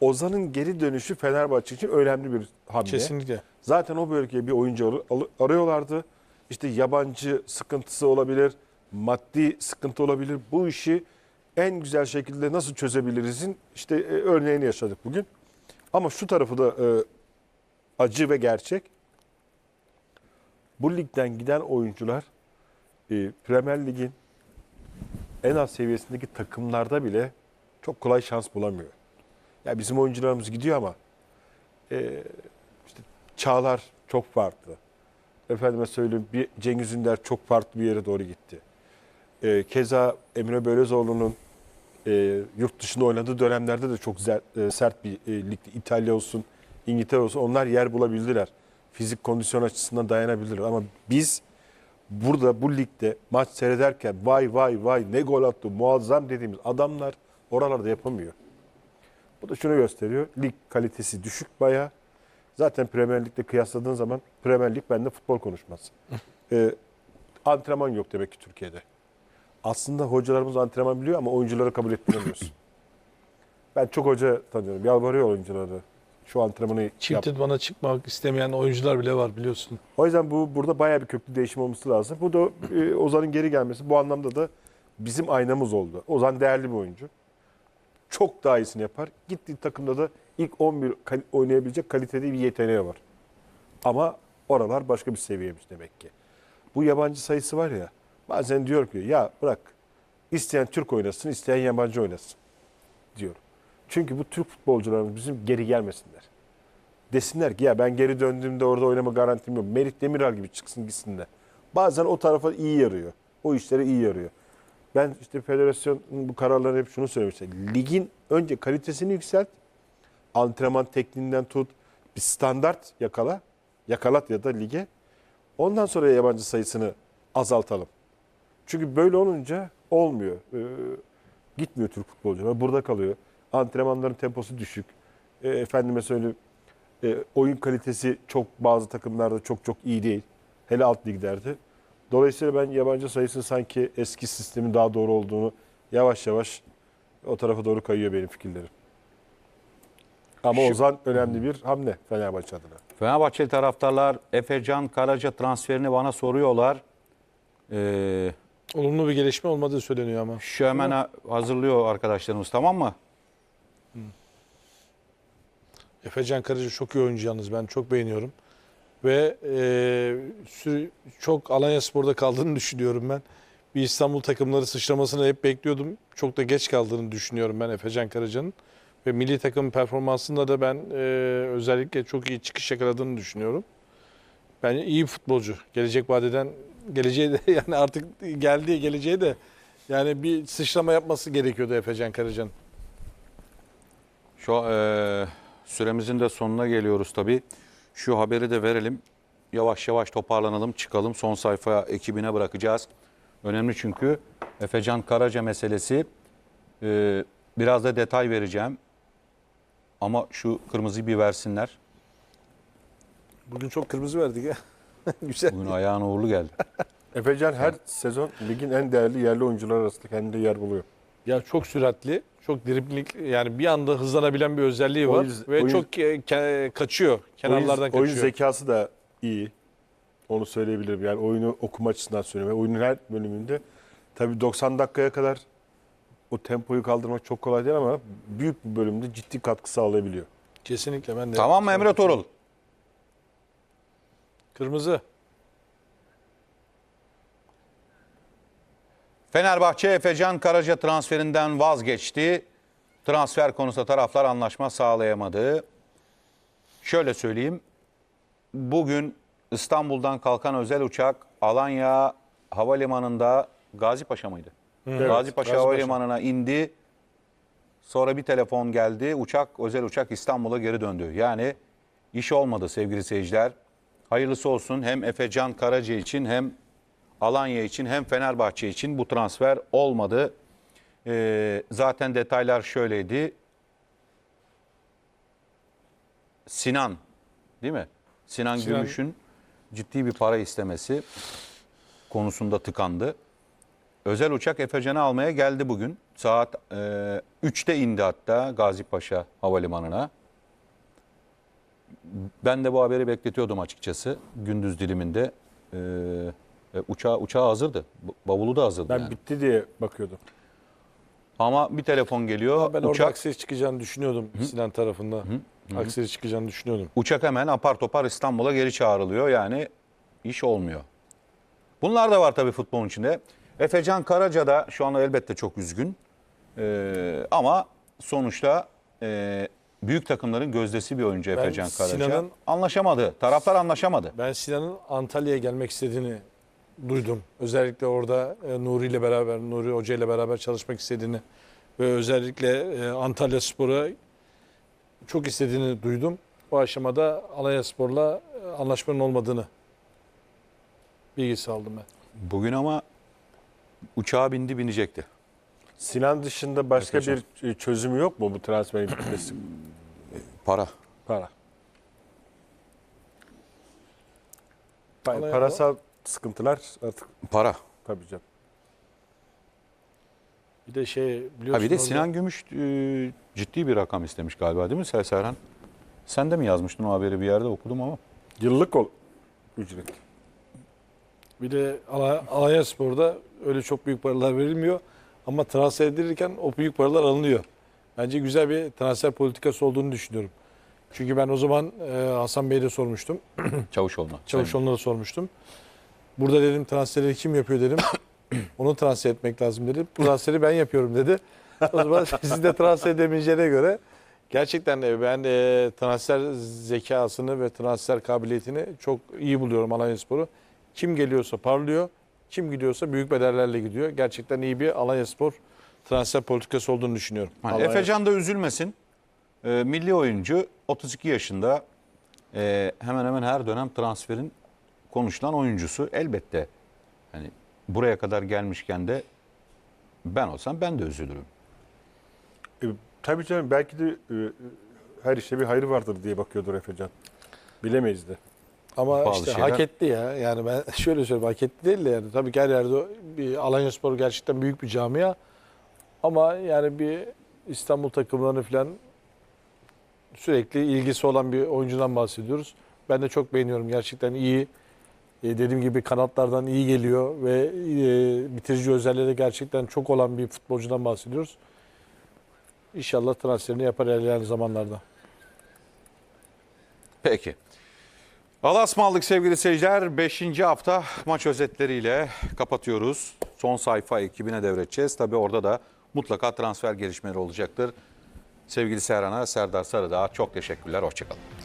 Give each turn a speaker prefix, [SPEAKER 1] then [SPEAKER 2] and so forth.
[SPEAKER 1] Ozan'ın geri dönüşü Fenerbahçe için önemli bir hamle.
[SPEAKER 2] Kesinlikle.
[SPEAKER 1] Zaten o bölgeye bir oyuncu arıyorlardı. İşte yabancı sıkıntısı olabilir, maddi sıkıntı olabilir. Bu işi en güzel şekilde nasıl çözebilirizin işte e, örneğini yaşadık bugün. Ama şu tarafı da e, acı ve gerçek. Bu ligden giden oyuncular e, Premier Lig'in en az seviyesindeki takımlarda bile çok kolay şans bulamıyor. Ya bizim oyuncularımız gidiyor ama e, işte Çağlar çok farklı. Efendime söyleyeyim bir Cengiz Ünder çok farklı bir yere doğru gitti. E, keza Emre Bölezoğlu'nun e, yurt dışında oynadığı dönemlerde de çok zer- e, sert bir e, ligdi. İtalya olsun, İngiltere olsun onlar yer bulabildiler. Fizik kondisyon açısından dayanabilirler. Ama biz burada bu ligde maç seyrederken vay vay vay ne gol attı muazzam dediğimiz adamlar oralarda yapamıyor. Bu da şunu gösteriyor. Lig kalitesi düşük bayağı. Zaten Premier Lig'de kıyasladığın zaman Premier Lig bende futbol konuşmaz. Ee, antrenman yok demek ki Türkiye'de. Aslında hocalarımız antrenman biliyor ama oyuncuları kabul ettiremiyoruz. ben çok hoca tanıyorum. Yalvarıyor oyuncuları. Şu antrenmanı yap.
[SPEAKER 2] Çift idmana çıkmak istemeyen oyuncular bile var biliyorsun.
[SPEAKER 1] O yüzden bu burada bayağı bir köklü değişim olması lazım. Bu da e, Ozan'ın geri gelmesi bu anlamda da bizim aynamız oldu. Ozan değerli bir oyuncu. Çok daha iyisini yapar. Gittiği takımda da ilk 11 kal- oynayabilecek kaliteli bir yeteneği var. Ama oralar başka bir seviyemiş demek ki. Bu yabancı sayısı var ya bazen diyor ki ya bırak isteyen Türk oynasın isteyen yabancı oynasın diyor. Çünkü bu Türk futbolcularımız bizim geri gelmesinler desinler ki ya ben geri döndüğümde orada oynama garantim yok. Merit Demiral gibi çıksın gitsin de. Bazen o tarafa iyi yarıyor. O işlere iyi yarıyor. Ben işte federasyonun bu kararları hep şunu söylemiştim. Ligin önce kalitesini yükselt. Antrenman tekniğinden tut. Bir standart yakala. Yakalat ya da lige. Ondan sonra yabancı sayısını azaltalım. Çünkü böyle olunca olmuyor. Ee, gitmiyor Türk futbolcular. Burada kalıyor. Antrenmanların temposu düşük. Ee, efendime söyleyeyim e, oyun kalitesi çok bazı takımlarda çok çok iyi değil. Hele alt liglerde. Dolayısıyla ben yabancı sayısının sanki eski sistemin daha doğru olduğunu yavaş yavaş o tarafa doğru kayıyor benim fikirlerim. Ama
[SPEAKER 3] Şu-
[SPEAKER 1] Ozan önemli bir hamle Fenerbahçe adına.
[SPEAKER 3] Fenerbahçeli taraftarlar Efecan Karaca transferini bana soruyorlar. Ee,
[SPEAKER 2] Olumlu bir gelişme olmadığı söyleniyor ama.
[SPEAKER 3] şu hemen ha- hazırlıyor arkadaşlarımız tamam mı?
[SPEAKER 2] Efecan Karaca çok iyi oyuncu yalnız ben çok beğeniyorum. Ve e, çok Alanya Spor'da kaldığını düşünüyorum ben. Bir İstanbul takımları sıçramasını hep bekliyordum. Çok da geç kaldığını düşünüyorum ben Efecan Karaca'nın. Ve milli takım performansında da ben e, özellikle çok iyi çıkış yakaladığını düşünüyorum. Bence iyi bir futbolcu. Gelecek vadeden geleceği de yani artık geldiği geleceği de yani bir sıçrama yapması gerekiyordu Efecan Karaca'nın.
[SPEAKER 3] Şu eee, süremizin de sonuna geliyoruz tabii. Şu haberi de verelim. Yavaş yavaş toparlanalım, çıkalım. Son sayfa ekibine bırakacağız. Önemli çünkü Efecan Karaca meselesi. Eee, biraz da detay vereceğim. Ama şu kırmızıyı bir versinler.
[SPEAKER 2] Bugün çok kırmızı verdik ya. Güzel.
[SPEAKER 3] Bugün ayağına uğurlu geldi.
[SPEAKER 1] Efecan her sezon ligin en değerli yerli oyuncular arasında kendine yer buluyor.
[SPEAKER 2] Ya çok süratli, çok dribling yani bir anda hızlanabilen bir özelliği var
[SPEAKER 1] Oyun-
[SPEAKER 2] ve
[SPEAKER 1] oyun-
[SPEAKER 2] çok e, ke- kaçıyor. Kenarlardan
[SPEAKER 1] oyun,
[SPEAKER 2] kaçıyor.
[SPEAKER 1] oyun zekası da iyi. Onu söyleyebilirim. Yani oyunu okuma açısından söylüyorum. Oyunun her bölümünde tabii 90 dakikaya kadar o tempoyu kaldırmak çok kolay değil ama büyük bir bölümde ciddi katkı sağlayabiliyor.
[SPEAKER 2] Kesinlikle ben de.
[SPEAKER 3] tamam mı Emre Torul?
[SPEAKER 2] Kırmızı.
[SPEAKER 3] Fenerbahçe Efecan Karaca transferinden vazgeçti. Transfer konusunda taraflar anlaşma sağlayamadı. Şöyle söyleyeyim. Bugün İstanbul'dan kalkan özel uçak Alanya Havalimanı'nda Gazi Paşa mıydı?
[SPEAKER 1] Evet,
[SPEAKER 3] Gazi Paşa
[SPEAKER 2] Gazi
[SPEAKER 3] Havalimanı'na indi. Sonra bir telefon geldi. Uçak, özel uçak İstanbul'a geri döndü. Yani iş olmadı sevgili seyirciler. Hayırlısı olsun hem Efecan Karaca için hem Alanya için hem Fenerbahçe için bu transfer olmadı. Ee, zaten detaylar şöyleydi. Sinan değil mi? Sinan,
[SPEAKER 2] Sinan-
[SPEAKER 3] Gümüş'ün ciddi bir para istemesi konusunda tıkandı. özel uçak Efecan'ı almaya geldi bugün. Saat e, 3'te indi hatta Gazi Paşa Havalimanı'na. Ben de bu haberi bekletiyordum açıkçası gündüz diliminde. E, e, uçağı, uçağı hazırdı. Bavulu da hazırdı.
[SPEAKER 1] Ben
[SPEAKER 3] yani.
[SPEAKER 1] bitti diye bakıyordum.
[SPEAKER 3] Ama bir telefon geliyor.
[SPEAKER 2] Ben orada
[SPEAKER 3] uçak,
[SPEAKER 2] aksilik çıkacağını düşünüyordum Sinan tarafında. Aksilik çıkacağını düşünüyordum.
[SPEAKER 3] uçak hemen apar topar İstanbul'a geri çağrılıyor. Yani iş olmuyor. Bunlar da var tabii futbolun içinde. Efecan Karaca da şu anda elbette çok üzgün. Ee, ama sonuçta e, büyük takımların gözdesi bir oyuncu
[SPEAKER 2] Ben
[SPEAKER 3] Efecan Karaca.
[SPEAKER 2] Sinan'ın-
[SPEAKER 3] Anlaşamadı. Taraftar anlaşamadı.
[SPEAKER 2] Ben Sinan'ın Antalya'ya gelmek istediğini duydum. Özellikle orada e, Nuri ile beraber, Nuri Hoca ile beraber çalışmak istediğini ve özellikle e, Antalya Spor'a çok istediğini duydum. Bu aşamada Alanya Spor'la e, anlaşmanın olmadığını bilgisi aldım ben.
[SPEAKER 3] Bugün ama uçağa bindi binecekti.
[SPEAKER 1] Sinan dışında başka
[SPEAKER 3] Efecan.
[SPEAKER 1] bir çözümü yok mu bu transferin bitmesi?
[SPEAKER 3] Para.
[SPEAKER 1] Para. Pa-
[SPEAKER 2] Alanya-
[SPEAKER 1] Parasal sıkıntılar artık
[SPEAKER 3] Para.
[SPEAKER 1] tabii canım.
[SPEAKER 2] Bir de şey biliyorsun
[SPEAKER 3] Ha bir de
[SPEAKER 2] orada-
[SPEAKER 3] Sinan Gümüş e, ciddi bir rakam istemiş galiba değil mi Serhan? Sen de mi yazmıştın o haberi bir yerde okudum ama.
[SPEAKER 1] Yıllık ol ücret.
[SPEAKER 2] Bir de Ala- Alanya Spor'da öyle çok büyük paralar verilmiyor. Ama transfer edilirken o büyük paralar alınıyor. Bence güzel bir transfer politikası olduğunu düşünüyorum. Çünkü ben o zaman e, Hasan Bey'e de sormuştum.
[SPEAKER 3] Çavuşoğlu.
[SPEAKER 2] Çavuşoğlu'na da sormuştum. Burada dedim transferleri kim yapıyor dedim. Onu transfer etmek lazım dedi. Bu transferi ben yapıyorum dedi. O zaman siz de transfer edemeyeceğine göre gerçekten de ben e, transfer zekasını ve transfer kabiliyetini çok iyi buluyorum Alanya Spor'u. Kim geliyorsa parlıyor, kim gidiyorsa büyük bedellerle gidiyor. Gerçekten iyi bir Alanya Spor transfer politikası olduğunu düşünüyorum.
[SPEAKER 3] Hani Efecan da üzülmesin. Ee, milli oyuncu 32 yaşında Ee, hemen hemen her dönem transferin konuşulan oyuncusu. Elbette hani buraya kadar gelmişken de ben olsam ben de üzülürüm.
[SPEAKER 1] E, tabii canım belki de e, her işte bir hayır vardır diye bakıyordur Efecan. Bilemeyiz de.
[SPEAKER 2] Ama
[SPEAKER 3] Bazı
[SPEAKER 2] işte
[SPEAKER 3] şeyler-
[SPEAKER 2] hak etti ya. Yani ben şöyle söyleyeyim hak etti değil de yani. Tabii ki her yerde bir Alanya Spor gerçekten büyük bir camia. Ama yani bir İstanbul takımlarını falan sürekli ilgisi olan bir oyuncudan bahsediyoruz. Ben de çok beğeniyorum. Gerçekten iyi. E, dediğim gibi kanatlardan iyi geliyor ve e, bitirici özelliği gerçekten çok olan bir futbolcudan bahsediyoruz. İnşallah transferini yapar ilerleyen zamanlarda.
[SPEAKER 3] Peki. Alas mı aldık sevgili seyirciler? 5. hafta maç özetleriyle kapatıyoruz. Son sayfa ekibine devredeceğiz. Tabii orada da mutlaka transfer gelişmeleri olacaktır. Sevgili Serhan'a, Serdar Sarıdağ'a çok teşekkürler. Hoşçakalın.